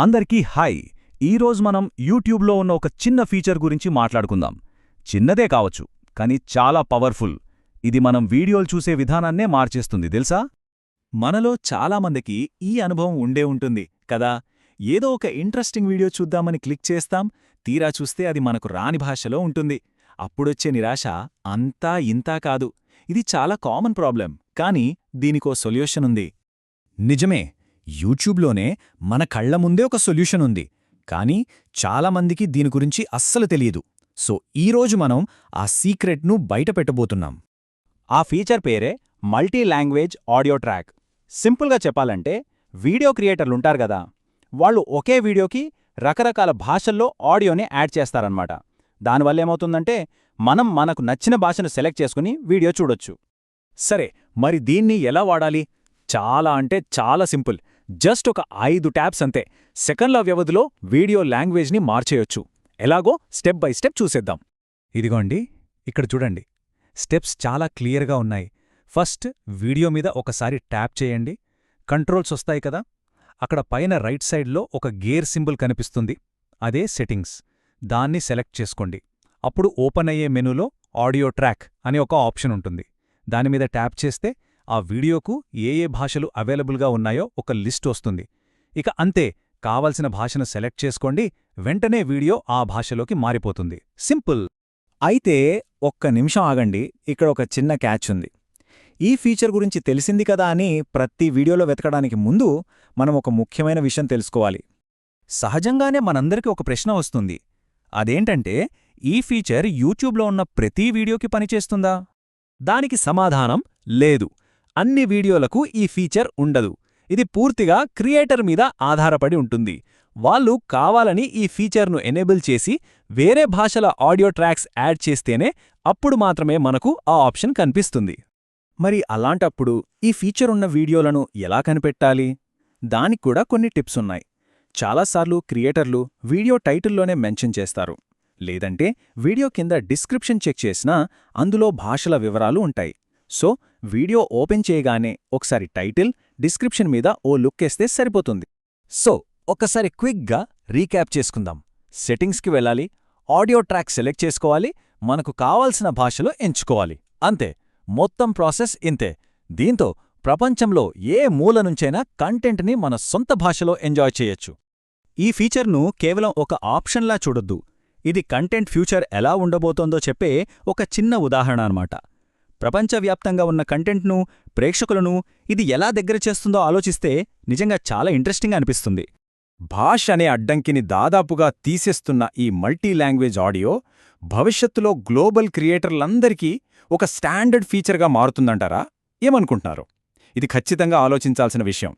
అందరికీ హాయ్. ఈరోజు మనం యూట్యూబ్లో ఉన్న ఒక చిన్న ఫీచర్ గురించి మాట్లాడుకుందాం. చిన్నదే కావచ్చు కానీ చాలా పవర్ఫుల్. ఇది మనం వీడియోలు చూసే విధానాన్నే మార్చేస్తుంది తెలుసా? మనలో చాలామందికి ఈ అనుభవం ఉండే ఉంటుంది కదా? ఏదో ఒక ఇంట్రెస్టింగ్ వీడియో చూద్దామని క్లిక్ చేస్తాం తీరా చూస్తే అది మనకు రాని భాషలో ఉంటుంది. అప్పుడొచ్చే నిరాశ అంతా ఇంతా కాదు. ఇది చాలా కామన్ ప్రాబ్లం కానీ దీనికో సొల్యూషన్ ఉంది. నిజమే యూట్యూబ్లోనే మన కళ్ళ ముందే ఒక సొల్యూషన్ ఉంది. కానీ చాలామందికి దీని గురించి అస్సలు తెలియదు. సో ఈరోజు మనం ఆ సీక్రెట్ను బయటపెట్టబోతున్నాం ఆ ఫీచర్ పేరే మల్టీ లాంగ్వేజ్ ఆడియో ట్రాక్. సింపుల్గా చెప్పాలంటే వీడియో క్రియేటర్లుంటారు కదా వాళ్ళు ఒకే వీడియోకి రకరకాల భాషల్లో ఆడియోని యాడ్ చేస్తారన్నమాట. దానివల్ల ఏమవుతుందంటే మనం మనకు నచ్చిన భాషను సెలెక్ట్ చేసుకుని వీడియో చూడొచ్చు. సరే మరి దీన్ని ఎలా వాడాలి? చాలా అంటే చాలా సింపుల్. జస్ట్ ఒక ఐదు ట్యాబ్స్ అంతే. సెకండ్ల వ్యవధిలో వీడియో లాంగ్వేజ్ని మార్చేయొచ్చు. ఎలాగో స్టెప్ బై స్టెప్ చూసేద్దాం. ఇదిగోండి ఇక్కడ చూడండి. స్టెప్స్ చాలా క్లియర్గా ఉన్నాయి. ఫస్ట్ వీడియో మీద ఒకసారి ట్యాప్ చేయండి. కంట్రోల్స్ వస్తాయి కదా? అక్కడ పైన రైట్ సైడ్లో ఒక గేర్ సింబల్ కనిపిస్తుంది. అదే సెట్టింగ్స్. దాన్ని సెలెక్ట్ చేసుకోండి. అప్పుడు ఓపెన్ అయ్యే మెనూలో ఆడియో ట్రాక్ అనే ఒక ఆప్షన్ ఉంటుంది. దానిమీద ట్యాప్ చేస్తే ఆ వీడియోకు ఏ ఏ భాషలు అవైలబుల్గా ఉన్నాయో ఒక లిస్ట్ వస్తుంది. ఇక అంతే కావలసిన భాషను సెలెక్ట్ చేసుకోండి వెంటనే వీడియో ఆ భాషలోకి మారిపోతుంది. సింపుల్! అయితే ఒక్క నిమిషం ఆగండి ఇక్కడ ఒక చిన్న క్యాచ్ ఉంది. ఈ ఫీచర్ గురించి తెలిసింది కదా అని ప్రతి వీడియోలో వెతకడానికి ముందు మనం ఒక ముఖ్యమైన విషయం తెలుసుకోవాలి. సహజంగానే మనందరికీ ఒక ప్రశ్న వస్తుంది. అదేంటంటే ఈ ఫీచర్ యూట్యూబ్లో ఉన్న ప్రతి వీడియోకి పనిచేస్తుందా? దానికి సమాధానం లేదు. అన్ని వీడియోలకు ఈ ఫీచర్ ఉండదు. ఇది పూర్తిగా క్రియేటర్ మీద ఆధారపడి ఉంటుంది. వాళ్ళు కావాలని ఈ ఫీచర్ను ఎనేబుల్ చేసి వేరే భాషల ఆడియో ట్రాక్స్ యాడ్ చేస్తేనే అప్పుడు మాత్రమే మనకు ఆ ఆప్షన్ కనిపిస్తుంది. మరి అలాంటప్పుడు ఈ ఫీచర్ ఉన్న వీడియోలను ఎలా కనిపెట్టాలి? దానికి కూడా కొన్ని టిప్స్ ఉన్నాయి. చాలాసార్లు క్రియేటర్లు వీడియో టైటిల్లోనే మెన్షన్ చేస్తారు. లేదంటే వీడియో కింద డిస్క్రిప్షన్ చెక్ చేసినా అందులో భాషల వివరాలు ఉంటాయి. సో వీడియో ఓపెన్ చేయగానే ఒకసారి టైటిల్ డిస్క్రిప్షన్ మీద ఓ లుక్కేస్తే సరిపోతుంది. సో ఒకసారి క్విక్గా రీక్యాప్ చేసుకుందాం. సెట్టింగ్స్కి వెళ్ళాలి ఆడియో ట్రాక్ సెలెక్ట్ చేసుకోవాలి మనకు కావాల్సిన భాషలో ఎంచుకోవాలి. అంతే మొత్తం ప్రాసెస్ ఇంతే. దీంతో ప్రపంచంలో ఏ మూల నుంచైనా కంటెంట్ని మన సొంత భాషలో ఎంజాయ్ చేయొచ్చు. ఈ ఫీచర్ను కేవలం ఒక ఆప్షన్లా చూడొద్దు. ఇది కంటెంట్ ఫ్యూచర్ ఎలా ఉండబోతోందో చెప్పే ఒక చిన్న ఉదాహరణ అన్నమాట. ప్రపంచవ్యాప్తంగా ఉన్న కంటెంట్ను ప్రేక్షకులను ఇది ఎలా దగ్గర చేస్తుందో ఆలోచిస్తే నిజంగా చాలా ఇంట్రెస్టింగ్ అనిపిస్తుంది. భాష అనే అడ్డంకిని దాదాపుగా తీసేస్తున్న ఈ మల్టీ లాంగ్వేజ్ ఆడియో భవిష్యత్తులో గ్లోబల్ క్రియేటర్లందరికీ ఒక స్టాండర్డ్ ఫీచర్గా మారుతుందంటారా? ఏమనుకుంటున్నారు? ఇది ఖచ్చితంగా ఆలోచించాల్సిన విషయం.